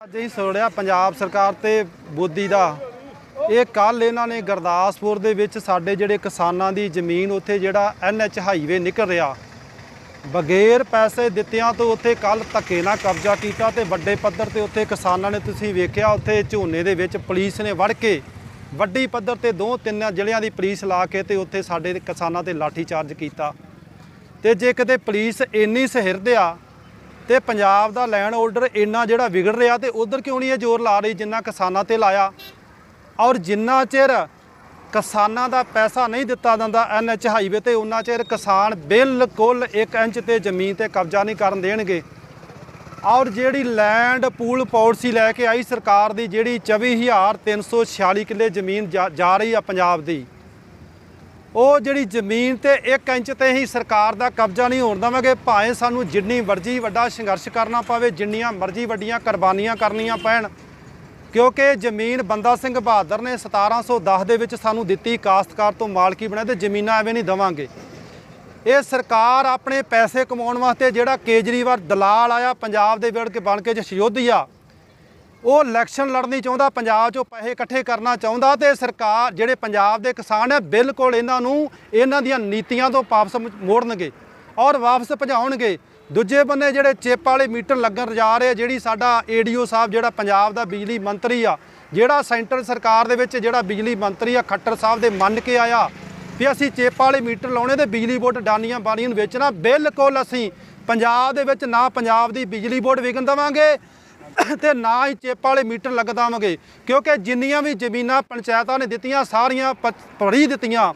ਅੱਜ ਹੀ ਸੁਣਿਆ ਪੰਜਾਬ ਸਰਕਾਰ ਤੇ ਮੋਦੀ ਦਾ। ਇਹ ਕੱਲ ਇਹਨਾਂ ਨੇ ਗੁਰਦਾਸਪੁਰ ਦੇ ਵਿੱਚ ਸਾਡੇ ਜਿਹੜੇ ਕਿਸਾਨਾਂ ਦੀ ਜ਼ਮੀਨ ਉੱਥੇ ਜਿਹੜਾ ਐਨਐਚ ਹਾਈਵੇ ਨਿਕਲ ਰਿਹਾ। ਬਗੈਰ ਪੈਸੇ ਦਿੱਤਿਆਂ ਤੋਂ ਉੱਥੇ ਕੱਲ ਧੱਕੇ ਨਾਲ ਕਬਜ਼ਾ ਕੀਤਾ ਤੇ ਵੱਡੇ ਪੱਧਰ ਤੇ ਉੱਥੇ ਕਿਸਾਨਾਂ ਨੇ ਤੁਸੀਂ ਵੇਖਿਆ ਉੱਥੇ ਝੋਨੇ ਦੇ ਵਿੱਚ ਪੁਲਿਸ ਨੇ ਵੜ ਕੇ ਵੱਡੀ ਪੱਧਰ ਤੇ ਦੋ ਤਿੰਨ ਜ਼ਿਲ੍ਹਿਆਂ ਦੀ ਪੁਲਿਸ ਲਾ ਕੇ ਤੇ ਉੱਥੇ ਸਾਡੇ ਕਿਸਾਨਾਂ ਤੇ ਲਾਠੀ ਚਾਰਜ ਕੀਤਾ। ਤੇ ਜੇ ਕਿਤੇ ਪੁਲਿਸ ਇੰਨੀ ਸਹਿਰਦ ਆ ਤੇ ਪੰਜਾਬ ਦਾ ਲੈਂਡ ਆਰਡਰ ਇੰਨਾ ਜਿਹੜਾ ਵਿਗੜ ਰਿਹਾ ਤੇ ਉਧਰ ਕਿਉਂ ਨਹੀਂ ਇਹ ਜ਼ੋਰ ਲਾ ਰਹੀ ਜਿੰਨਾ ਕਿਸਾਨਾਂ ਤੇ ਲਾਇਆ? ਔਰ ਜਿੰਨਾ ਚਿਰ ਕਿਸਾਨਾਂ ਦਾ ਪੈਸਾ ਨਹੀਂ ਦਿੱਤਾ ਜਾਂਦਾ ਐਨਐਚ ਹਾਈਵੇ ਤੇ ਉਹਨਾਂ ਚਿਰ ਕਿਸਾਨ ਬਿਲਕੁਲ 1 ਇੰਚ ਤੇ ਜ਼ਮੀਨ ਤੇ ਕਬਜ਼ਾ ਨਹੀਂ ਕਰਨ ਦੇਣਗੇ। ਔਰ ਜਿਹੜੀ ਲੈਂਡ ਪੂਲ ਪਾਲਿਸੀ ਲੈ ਕੇ ਆਈ ਸਰਕਾਰ ਦੀ, ਜਿਹੜੀ 24346 ਕਿੱਲੇ ਜ਼ਮੀਨ ਜਾ ਜਾ ਰਹੀ ਆ ਪੰਜਾਬ ਦੀ। ਉਹ ਜਿਹੜੀ ਜ਼ਮੀਨ ਤੇ 1 ਇੰਚ ਤੇ ਹੀ ਸਰਕਾਰ ਦਾ ਕਬਜ਼ਾ ਨਹੀਂ ਹੋਣ ਦੇਵਾਂਗੇ, ਭਾਵੇਂ ਸਾਨੂੰ ਜਿੰਨੀ ਮਰਜ਼ੀ ਵੱਡਾ ਸੰਘਰਸ਼ ਕਰਨਾ ਪਵੇ, ਜਿੰਨੀਆਂ ਮਰਜ਼ੀ ਵੱਡੀਆਂ ਕੁਰਬਾਨੀਆਂ ਕਰਨੀਆਂ ਪੈਣ, ਕਿਉਂਕਿ ਜ਼ਮੀਨ ਬੰਦਾ ਸਿੰਘ ਬਹਾਦਰ ਨੇ 1710 ਦੇ ਵਿੱਚ ਸਾਨੂੰ ਦਿੱਤੀ ਕਾਸ਼ਤਕਾਰ ਤੋਂ ਮਾਲਕੀ ਬਣਾਈ ਤੇ ਜ਼ਮੀਨਾਂ ਐਵੇਂ ਨਹੀਂ ਦਵਾਂਗੇ। ਇਹ ਸਰਕਾਰ ਆਪਣੇ ਪੈਸੇ ਕਮਾਉਣ ਵਾਸਤੇ ਜਿਹੜਾ ਕੇਜਰੀਵਾਲ ਦਲਾਲ ਆਇਆ, ਪੰਜਾਬ ਦੇ ਵਿੜ ਕੇ ਬਣ ਕੇ ਜਸ਼ਯੋਧੀਆ ਉਹ ਇਲੈਕਸ਼ਨ ਲੜਨੀ ਚਾਹੁੰਦਾ ਪੰਜਾਬ 'ਚੋਂ ਪੈਸੇ ਇਕੱਠੇ ਕਰਨਾ ਚਾਹੁੰਦਾ ਤੇ ਸਰਕਾਰ ਜਿਹੜੇ ਪੰਜਾਬ ਦੇ ਕਿਸਾਨ ਹੈ ਬਿਲਕੁਲ ਇਹਨਾਂ ਨੂੰ ਇਹਨਾਂ ਦੀਆਂ ਨੀਤੀਆਂ ਤੋਂ ਵਾਪਸ ਮੋੜਨਗੇ ਔਰ ਵਾਪਸ ਭਜਾਉਣਗੇ। ਦੂਜੇ ਬੰਨੇ ਜਿਹੜੇ ਚਿੱਪ ਵਾਲੇ ਮੀਟਰ ਲੱਗਣ ਜਾ ਰਹੇ ਆ, ਜਿਹੜੀ ਸਾਡਾ ਏਡੀਓ ਸਾਹਿਬ ਜਿਹੜਾ ਪੰਜਾਬ ਦਾ ਬਿਜਲੀ ਮੰਤਰੀ ਆ ਜਿਹੜਾ ਸੈਂਟਰ ਸਰਕਾਰ ਦੇ ਵਿੱਚ ਜਿਹੜਾ ਬਿਜਲੀ ਮੰਤਰੀ ਆ ਖੱਟਰ ਸਾਹਿਬ ਦੇ ਮੰਨ ਕੇ ਆਇਆ ਵੀ ਅਸੀਂ ਚਿੱਪ ਵਾਲੇ ਮੀਟਰ ਲਾਉਣੇ ਤੇ ਬਿਜਲੀ ਬੋਰਡ ਡਾਨੀਆਂ ਬਾਨੀਆਂ ਨੂੰ ਵੇਚਣਾ ਬਿਲਕੁਲ ਅਸੀਂ ਪੰਜਾਬ ਦੇ ਵਿੱਚ ਨਾ ਪੰਜਾਬ ਦੀ ਬਿਜਲੀ ਬੋਰਡ ਵਿਕਣ ਦੇਵਾਂਗੇ ਤੇ ਨਾ ਹੀ ਚਿੱਪ ਵਾਲੇ ਮੀਟਰ ਲੱਗ ਦੇਵਾਂਗੇ ਕਿਉਂਕਿ ਜਿੰਨੀਆਂ ਵੀ ਜ਼ਮੀਨਾਂ ਪੰਚਾਇਤਾਂ ਨੇ ਦਿੱਤੀਆਂ, ਸਾਰੀਆਂ ਪ- ਪੜੀ ਦਿੱਤੀਆਂ।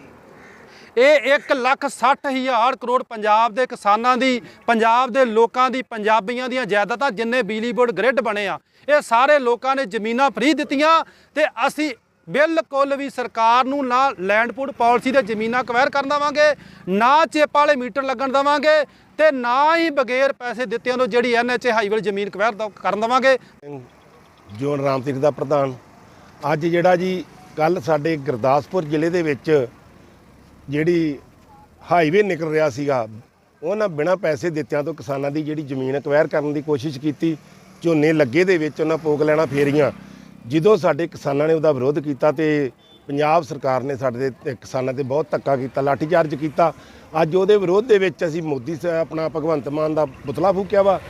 ਇਹ 1 ਲੱਖ 60 ਹਜ਼ਾਰ ਕਰੋੜ ਪੰਜਾਬ ਦੇ ਕਿਸਾਨਾਂ ਦੀ, ਪੰਜਾਬ ਦੇ ਲੋਕਾਂ ਦੀ, ਪੰਜਾਬੀਆਂ ਦੀਆਂ ਜਾਇਦਾਦਾਂ ਜਿੰਨੇ ਬਿਜਲੀ ਬੋਰਡ ਗ੍ਰਿਡ ਬਣੇ ਆ, ਇਹ ਸਾਰੇ ਲੋਕਾਂ ਨੇ ਜ਼ਮੀਨਾਂ ਫਰੀ ਦਿੱਤੀਆਂ ਤੇ ਅਸੀਂ ਬਿਲਕੁਲ ਵੀ ਸਰਕਾਰ ਨੂੰ ਨਾ ਲੈਂਡਪੂਡ ਪਾਲਿਸੀ ਦੇ ਜ਼ਮੀਨਾਂ ਕਵੈਰ ਕਰਨ ਦੇਵਾਂਗੇ, ਨਾ ਚਿੱਪ ਵਾਲੇ ਮੀਟਰ ਲੱਗਣ ਦੇਵਾਂਗੇ ਤੇ ਨਾ ਹੀ ਬਗੈਰ ਪੈਸੇ ਦਿੱਤਿਆਂ ਤੋਂ ਜਿਹੜੀ ਐਨਐਚ ਹਾਈਵੇ ਜ਼ਮੀਨ ਕਵੈਰ ਦ- ਕਰਨ ਦੇਵਾਂਗੇ। ਜੋਨ ਰਾਮ ਸਿੰਘ ਦਾ ਪ੍ਰਧਾਨ, ਅੱਜ ਜਿਹੜਾ ਜੀ ਕੱਲ ਸਾਡੇ ਗੁਰਦਾਸਪੁਰ ਜ਼ਿਲ੍ਹੇ ਦੇ ਵਿੱਚ ਜਿਹੜੀ ਹਾਈਵੇ ਨਿਕਲ ਰਿਹਾ ਸੀਗਾ, ਉਹਨਾਂ ਬਿਨਾਂ ਪੈਸੇ ਦਿੱਤਿਆਂ ਤੋਂ ਕਿਸਾਨਾਂ ਦੀ ਜਿਹੜੀ ਜ਼ਮੀਨ ਅਕਵਾਇਰ ਕਰਨ ਦੀ ਕੋਸ਼ਿਸ਼ ਕੀਤੀ, ਝੋਨੇ ਲੱਗੇ ਦੇ ਵਿੱਚ ਉਹਨਾਂ ਪੋਕ ਲੈਣਾ ਫੇਰੀਆਂ। ਜਦੋਂ ਸਾਡੇ ਕਿਸਾਨਾਂ ਨੇ ਉਹਦਾ ਵਿਰੋਧ ਕੀਤਾ ਤੇ ਪੰਜਾਬ ਸਰਕਾਰ ਨੇ ਸਾਡੇ ਤੇ ਕਿਸਾਨਾਂ ਤੇ ਬਹੁਤ ਧੱਕਾ ਕੀਤਾ ਲਾਠੀਚਾਰਜ ਕੀਤਾ, ਅੱਜ ਉਹਦੇ ਵਿਰੋਧ ਦੇ ਵਿੱਚ ਅਸੀਂ ਮੋਦੀ ਸਾਹਿਬ ਆਪਣਾ ਭਗਵੰਤ ਮਾਨ ਦਾ ਪੁਤਲਾ ਫੂਕਿਆ ਵਾ।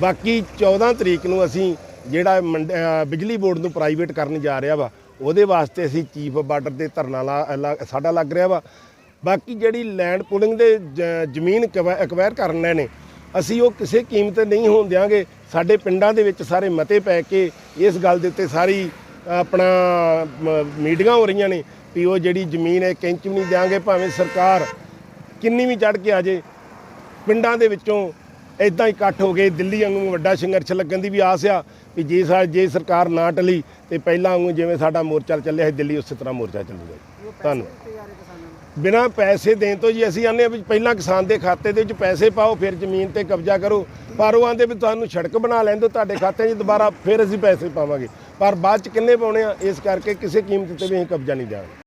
ਬਾਕੀ 14 ਤਰੀਕ ਨੂੰ ਅਸੀਂ ਜਿਹੜਾ ਮੰਡ- ਬਿਜਲੀ ਬੋਰਡ ਨੂੰ ਪ੍ਰਾਈਵੇਟ ਕਰਨ ਜਾ ਰਿਹਾ ਵਾ, ਉਹਦੇ ਵਾਸਤੇ ਅਸੀਂ ਚੀਫ ਬਾਰਡਰ ਤੇ ਧਰਨਾ ਲਾ, ਲਾ- ਸਾਡਾ ਲੱਗ ਰਿਹਾ ਵਾ। ਬਾਕੀ ਜਿਹੜੀ ਲੈਂਡ ਪੁਲਿੰਗ ਦੇ ਜ- ਜ਼ਮੀਨ ਐਕਵਾਇਰ ਕਰਨੇ ਨੇ ਅਸੀਂ ਉਹ ਕਿਸੇ ਕੀਮਤ ਤੇ ਨਹੀਂ ਹੋਣ ਦਿਆਂਗੇ। ਸਾਡੇ ਪਿੰਡਾਂ ਦੇ ਵਿੱਚ ਸਾਰੇ ਮਤੇ ਪੈ ਕੇ ਇਸ ਗੱਲ ਦੇ ਉੱਤੇ ਸਾਰੀ ਆਪਣਾ ਮੀਟਿੰਗਾਂ ਹੋ ਰਹੀਆਂ ਨੇ ਵੀ ਉਹ ਜਿਹੜੀ ਜ਼ਮੀਨ ਹੈ ਇੰਚ ਵੀ ਨਹੀਂ ਦਿਆਂਗੇ ਭਾਵੇਂ ਸਰਕਾਰ ਕਿੰਨੀ ਵੀ ਚੜ ਕੇ ਆ ਜੇ ਪਿੰਡਾਂ ਦੇ ਵਿੱਚੋਂ ਇਦਾਂ ਹੀ ਇਕੱਠ ਹੋ ਗਏ ਦਿੱਲੀ ਵਾਂਗੂ ਵੱਡਾ ਸੰਘਰਸ਼ ਲੱਗਣ ਦੀ ਵੀ ਆਸ ਆ ਵੀ ਜੇ ਸਾ ਜੇ ਸਰਕਾਰ ਨਾ ਟਲੀ ਤੇ ਪਹਿਲਾਂ ਵਾਂਗੂ ਜਿਵੇਂ ਸਾਡਾ ਮੋਰਚਾ ਚੱਲਿਆ ਹੈ ਦਿੱਲੀ ਉਸੇ ਤਰ੍ਹਾਂ ਮੋਰਚਾ ਚੱਲੂਗਾ। ਧੰਨਵਾਦ। ਬਿਨਾਂ ਪੈਸੇ ਦੇਣ ਤੋਂ ਜੀ ਅਸੀਂ ਆਨੇ ਵੀ ਪਹਿਲਾਂ ਕਿਸਾਨ ਦੇ ਖਾਤੇ ਦੇ ਵਿੱਚ ਪੈਸੇ ਪਾਓ, ਫਿਰ ਜ਼ਮੀਨ ਤੇ ਕਬਜ਼ਾ ਕਰੋ। ਪਰ ਉਹ ਆਂਦੇ ਵੀ ਤੁਹਾਨੂੰ ਸੜਕ ਬਣਾ ਲੈਣ ਦਿਓ, ਤੁਹਾਡੇ ਖਾਤੇ 'ਚ ਦੁਬਾਰਾ ਫਿਰ ਅਸੀਂ ਪੈਸੇ ਪਾਵਾਂਗੇ। ਪਰ ਬਾਅਦ 'ਚ ਕਿੰਨੇ ਪਾਉਣੇ ਆ? ਇਸ ਕਰਕੇ ਕਿਸੇ ਕੀਮਤ ਤੇ ਵੀ ਅਸੀਂ ਕਬਜ਼ਾ ਨਹੀਂ ਦਿਆਂਗੇ